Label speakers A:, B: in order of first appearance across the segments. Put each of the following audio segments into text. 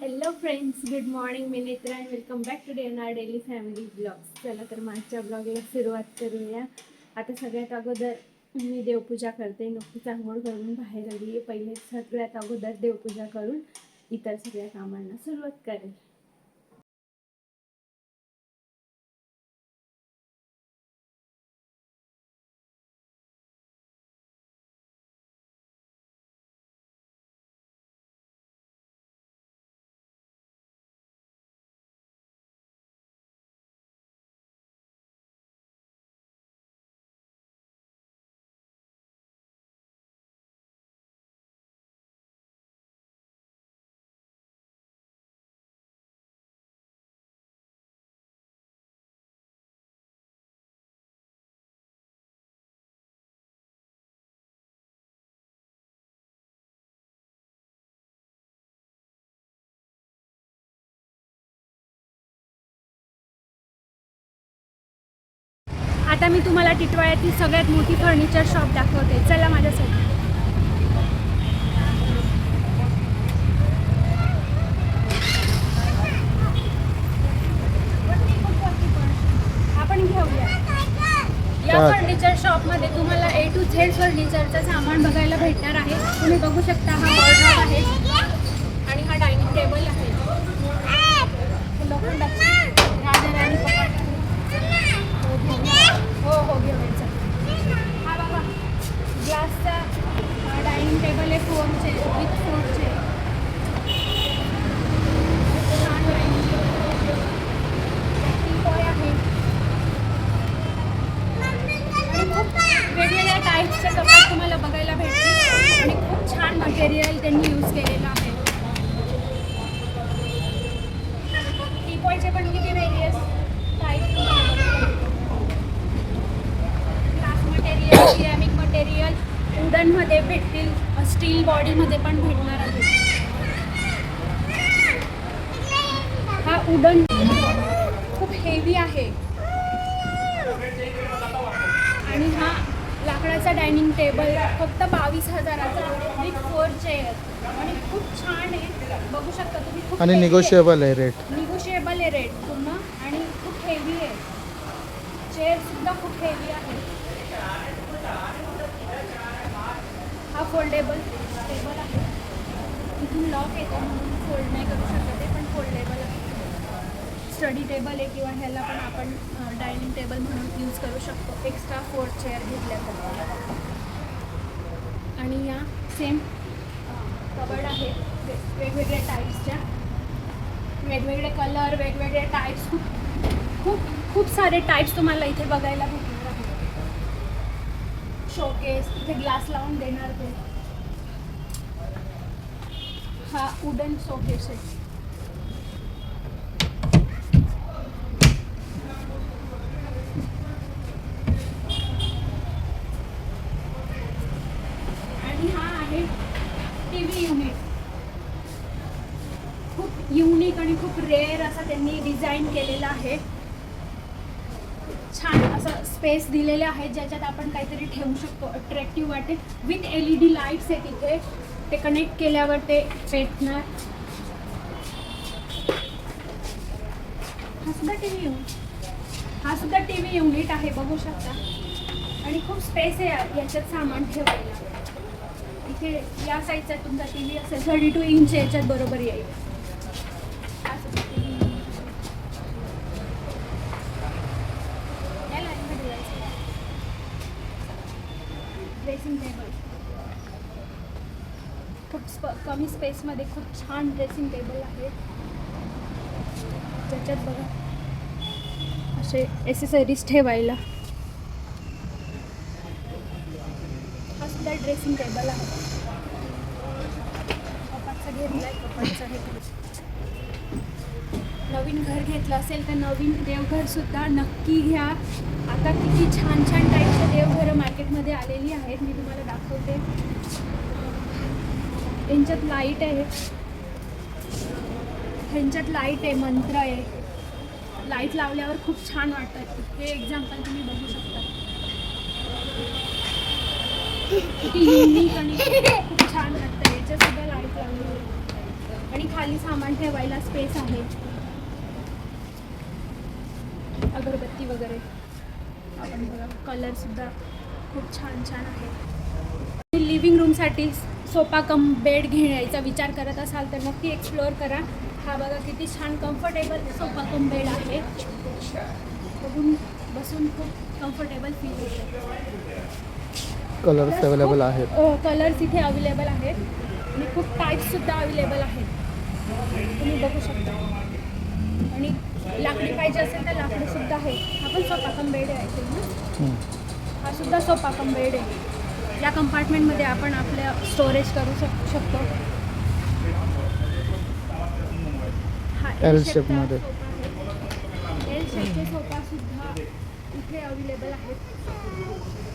A: Hello friends good morning मी नेत्रा आणि welcome back to D N R daily family vlogs चला तर मागच्या ब्लॉगला सुरुवात करूया. आता सगळ्यात अगोदर मी देवपूजा करते. नुकतीच आंघोळ करून बाहेर आली आहे पहिले सगळ्यात अगोदर देवपूजा करून इतर सगळ्या कामांना सुरुवात करेल. आता मी तुम्हाला टिटवाळ्यातील सगळ्यात मोठी फर्निचर शॉप दाखवते. चला माझ्यासाठी. आपण घेऊया. या? फर्निचर शॉपमध्ये तुम्हाला ए टू झेड फर्निचरचं सामान बघायला भेटणार आहे. तुम्ही बघू शकता हा वॉर्डरोब आहे आणि हा डायनिंग टेबल आहे. राजाराणी कपाट हो, हो हो घेऊया चल. हा बाबा ग्लासचा डायनिंग टेबल आहे फोनचे विथ फोनचे छान dining table. टीपॉय आहे आणि खूप वेगवेगळ्या टाईप्सचे कपाट तुम्हाला बघायला भेटतील आणि खूप छान मटेरियल त्यांनी यूज केलेलं आहे टीपॉयचे पण किती various type glass material ceramic material वुडनमध्ये भेटतील स्टील बॉडीमध्ये पण भेटणार आहे. हा वुडन खूप हेवी आहे. आणि हा लाकडाचा डायनिंग टेबल फक्त बावीस हजाराचा विथ फोर चेअर आणि खूप छान आहे. बघू शकता तुम्ही खूप
B: आणि. निगोशिएबल आहे. रेट
A: निगोशिएबल आहे रेट पूर्ण आणि खूप हेवी आहे. चेअर सुद्धा खूप हेवी आहे. हा फोल्डेबल टेबल आहे. इथून लॉक येतो म्हणून फोल्ड नाही करू शकत आहे पण फोल्डेबल आहे. स्टडी टेबल आहे किंवा ह्याला पण आपण डायनिंग टेबल म्हणून यूज करू शकतो. एक्स्ट्रा फोर चेअर घेतल्या आणि या सेम कबड आहे. वेगवेगळ्या टाईप्सच्या वेगवेगळे कलर वेगवेगळे टाईप्स खूप खूप खूप सारे टाईप्स तुम्हाला इथे बघायला भेटतात शोकेस इथे ग्लास लावून देणार ते. हा वुडन शोकेस आहे. आणि हा आहे टी व्ही युनिट खूप युनिक आणि खूप रेअर असा त्यांनी डिझाईन केलेला आहे. छान असं स्पेस दिलेले आहेत ज्याच्यात आपण काहीतरी ठेवू शकतो. अट्रॅक्टिव्ह वाटेल with L E D lights आहे तिथे ते कनेक्ट केल्यावर ते पेटणार हा सुद्धा टी व्ही युनिट हा सुद्धा टी व्ही युनिट आहे बघू शकता. आणि खूप स्पेस आहे याच्यात सामान ठेवायला. इथे या साईडचा तुमचा टी व्ही असेल थर्टी टू इंच याच्यात बरोबर येईल हा सुद्धा TV unit. या लाईनमध्ये जायचं. ड्रेसिंग टेबल खूप स्प कमी स्पेसमध्ये खूप छान ड्रेसिंग टेबल आहे. ज्याच्यात बघा असे एसेसरीज ठेवायला. हा सुद्धा ड्रेसिंग टेबल आहे. पप्पाचा घेतला आहे पप्पाचा हे नवीन घर घेतलं असेल तर नवीन देवघरसुद्धा नक्की घ्या. आता किती छान छान टाईपचे देवघरं मार्केटमध्ये आलेली आहेत. मी तुम्हाला दाखवते. यांच्यात लाइट आहे. ह्यांच्यात लाइट आहे मंत्र आहे. लाइट लावल्यावर खूप छान वाटतं. हे एक्झाम्पल तुम्ही बघू शकता. युनिक आणि खूप छान वाटतं. याच्यात सुद्धा लाइट लावली आणि खाली सामान ठेवायला स्पेस आहे. अगरबत्ती वगैरे. आपण बघा कलर सुद्धा खूप छान छान आहे लिव्हिंग रूमसाठी सोफा कम बेड घेण्याचा विचार करत असाल तर नक्की एक्सप्लोअर करा. हा बघा किती छान कम्फर्टेबल सोफा कम बेड आहे. बघून बसून खूप कम्फर्टेबल फील होतं
B: कलर्स अवेलेबल आहेत.
A: कलर्स इथे अवेलेबल आहेत. आणि खूप टाईप्ससुद्धा अवेलेबल आहेत. तुम्ही बघू शकता. आणि लाकडी पाहिजे असेल तर लाकडीसुद्धा आहे. हा पण सोफा कम बेड आहे. हा सुद्धा सोफा कम बेड आहे. या कंपार्टमेंटमध्ये आपण आपलं स्टोरेज करू शक शकतो
B: L
A: shape
B: shape
A: चा
B: मध्ये.
A: सोफा आहे. L शेपचे सोफा सुद्धा इथे अवेलेबल आहेत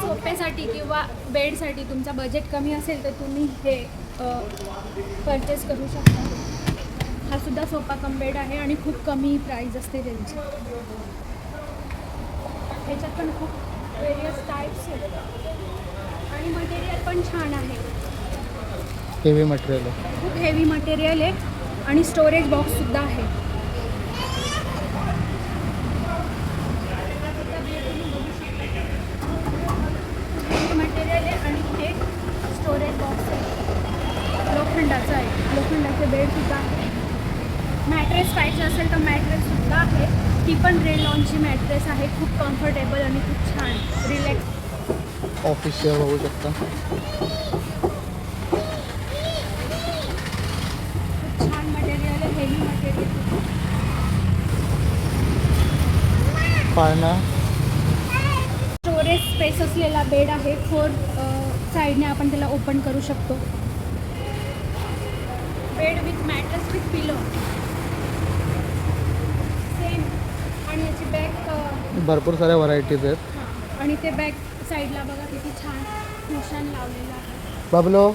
A: सोफ्यासाठी किंवा बेडसाठी तुमचा बजेट कमी असेल तर तुम्ही हे परचेस करू शकता. हा सुद्धा सोफा कम बेड आहे आणि खूप कमी प्राईज असते त्यांची. ह्याच्यात पण खूप वेरियस टाईप्स आहेत. आणि मटेरियल पण छान आहे.
B: हेवी मटेरियल
A: खूप हेवी मटेरियल आहे आणि स्टोरेज बॉक्ससुद्धा आहे मटेरियल आहे आणि हे स्टोरेज बॉक्स आहे लोखंडाचं आहे लोखंडाचे बेडसुद्धा आहे. मॅट्रेस पाहिजे असेल तर मॅट्रेससुद्धा आहे. ती पण रेल लॉनची मॅट्रेस आहे. खूप कम्फर्टेबल आणि खूप छान. रिलॅक्स
B: ऑफिशियल होऊ शकता.
A: खूप छान मटेरियल आहे. हेवी मटेरियल
B: पाळणा.
A: स्टोरेज स्पेस असलेला बेड आहे. फोर साईडने आपण त्याला ओपन करू शकतो. Bed with mattress with pillow same आणि याची बॅक
B: भरपूर साऱ्या व्हरायटीज आहेत.
A: आणि ते बॅक साईडला बघा किती छान कुशन लावलेलं आहे.
B: बबलो.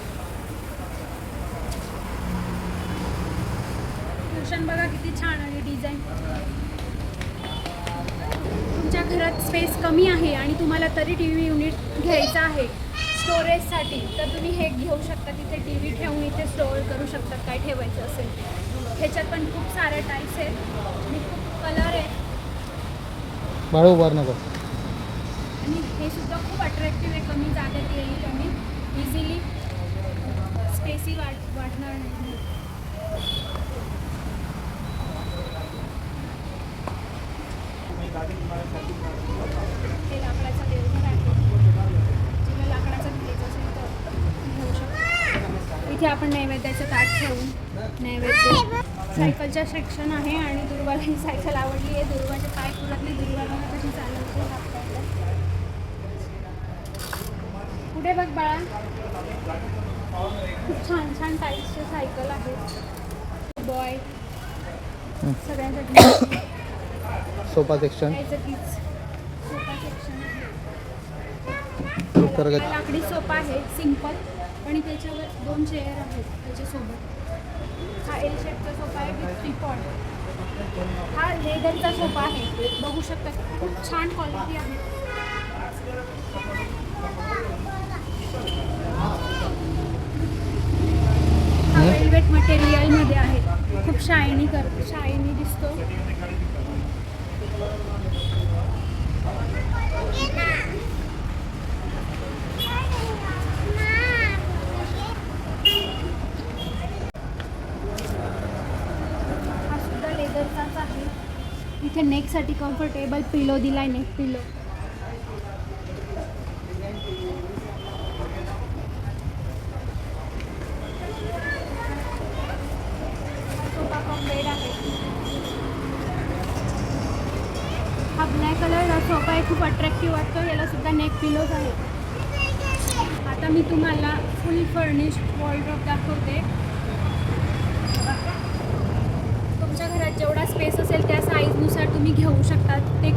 A: कुशन बघा किती छान आणि डिझाईन तुमच्या घरात स्पेस कमी आहे आणि तुम्हाला तरी टी व्ही युनिट घ्यायचं आहे. स्टोरेजसाठी तर तुम्ही हे घेऊ शकता तिथे टी व्ही ठेवून इथे स्टोअर करू शकता काय ठेवायचं असेल. ह्याच्यात पण खूप साऱ्या टाईप्स आहेत आणि खूप कलर आहेत.
B: बाळू उभार नको.
A: आणि हे सुद्धा खूप अट्रॅक्टिव्ह आहे कमी जागेत येईल आणि इझिली स्पेसी वाट वाटणार नाही. हे लाकडाचा देवघर आहे जिला लाकडाचं घ्यायचं असेल तर घेऊ शकतो इथे आपण नैवेद्याचं ताट ठेवून नैवेद्य सायकलच्या सेक्शन आहे आणि दुर्वाला ही सायकल आवडली आहे. दुर्वाचे पाय पुरत नाही दुर्वाला कशी चालवते पुढे बघ बाळा. खूप छान छान टाईप्सचे सायकल आहेत. बॉय. सगळ्यांसाठी.
B: Sofa section.
A: सोफा सेक्शन
B: तर
A: लाकडी सोफा आहे सिंपल आणि त्याच्यावर दोन चेअर आहेत त्याच्यासोबत. हा एल शेपचा सोफा आहे विथ ट्रिपॉड हा लेदरचा सोफा आहे. बघू शकता खूप छान क्वालिटी आहे. हा
B: हं?
A: वेलवेट मटेरियलमध्ये आहे. खूप शायनी कर शायनी दिसतो हा सुद्धा लेदरचाच आहे. इथे नेकसाठी कम्फर्टेबल पिलो दिलाय नेक पिलो बेड आहे. हा ब्लॅक कलर सोफा आहे खूप अट्रॅक्टिव्ह वाटतो. याला सुद्धा नेक पिलोज आहे आता मी तुम्हाला फुल फर्निश्ड वॉलड्रॉप दाखवते तुमच्या घरात जेवढा स्पेस असेल त्या साईजनुसार तुम्ही घेऊ शकता. ते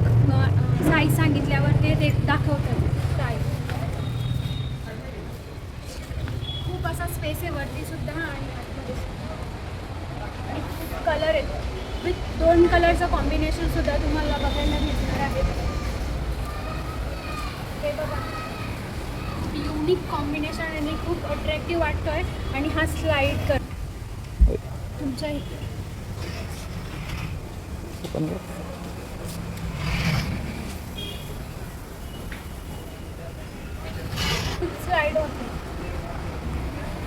A: साईज सांगितल्यावर ते ते दाखवतात. साईज खूप असा स्पेस आहे वरती सुद्धा आणि आतमध्ये खूप कलर आहेत विथ दोन कलरचं कॉम्बिनेशन सुद्धा तुम्हाला बघायला भेटणार आहे. हे बघा. युनिक कॉम्बिनेशन आणि खूप अट्रॅक्टिव्ह वाटतोय आणि हा स्लाईड कर. तुमच्या इथे
B: ओपन कर
A: खूप स्लाईड होते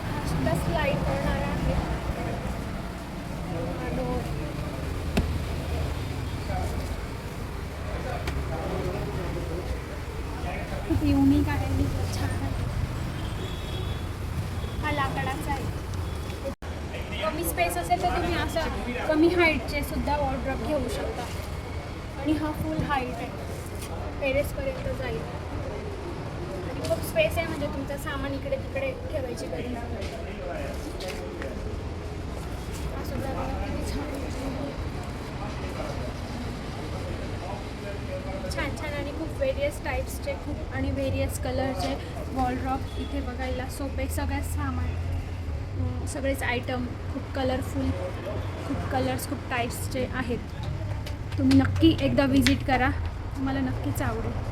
A: हा सुद्धा स्लाईड करणार आहे हा door. खूप युनिक आहे आणि खूप छान आहे हा लाकडाचा आहे कमी स्पेस असेल तर तुम्ही असं कमी हाईटचे सुद्धा वॉर्ड्रॉप घेऊ शकता. आणि हा फुल हाईट आहे. टेरेसपर्यंत जाईल. आणि खूप स्पेस आहे म्हणजे तुमचं सामान इकडे तिकडे ठेवायची गरज नाही. हा सुद्धा किती छान छान छान आणि खूप वेरियस टाईप्सचे खूप आणि वेरियस कलरचे वॉलड्रॉप इथे बघायला सोपे सगळ्यात सामान. सगळेच आयटम खूप कलरफुल खूप कलर्स खूप टाईप्सचे आहेत. तुम्ही नक्की एकदा व्हिजिट करा. तुम्हाला नक्कीच आवडेल.